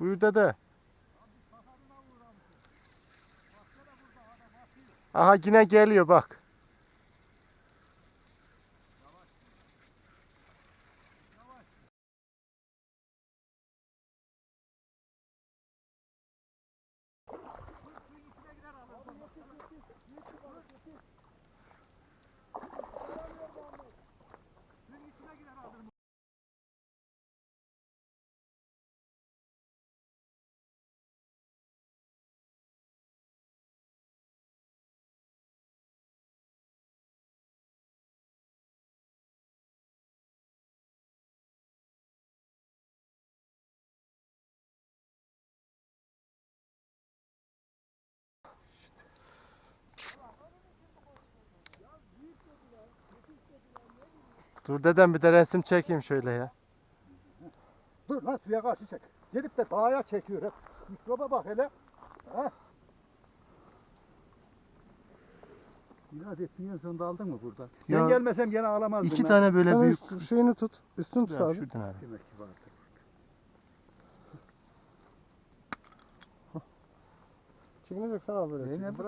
Buyur dede. Aha yine geliyor bak. Dur dedem bir de resim çekeyim şöyle ya. Dur lan suya karşı çek. Gelip de dağa çekiyor hep. Mikroba bak hele. Ha? İladet en sonunda aldın mı burada? Ya, ben gelmesem gene alamazdım. İki ben. tane böyle Sen büyük. şu şeyini tut. Üstünü tut Ya, abi. şuradan abi. Demek ki vardı. Çekinecek sana böyle. E, çekin. ne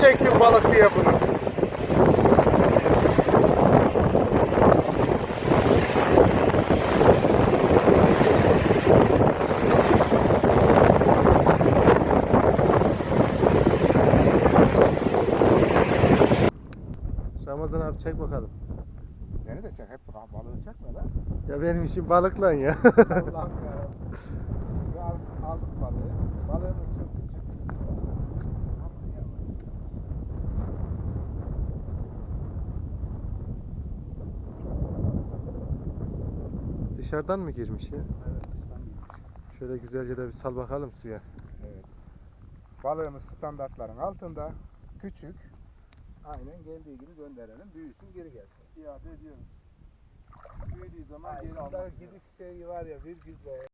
çektim balık diye bunu. Ramazan abi çek bakalım. Beni de çek. Hep balığı çekme lan. Ya benim işim balıkla ya. Allah'ım ya. Aldık balığı. Balığımız çok küçük. Aman yavaş. Dışarıdan mı girmiş ya? Evet, dıştan girmiş. Şöyle güzelce de bir sal bakalım suya. Evet. Balığımız standartların altında. Küçük. Aynen geldiği gibi gönderelim. Büyüsün geri gelsin. İade ediyoruz. Büyüdüğü zaman geri almak. gidiş şeyi var ya bir güzel.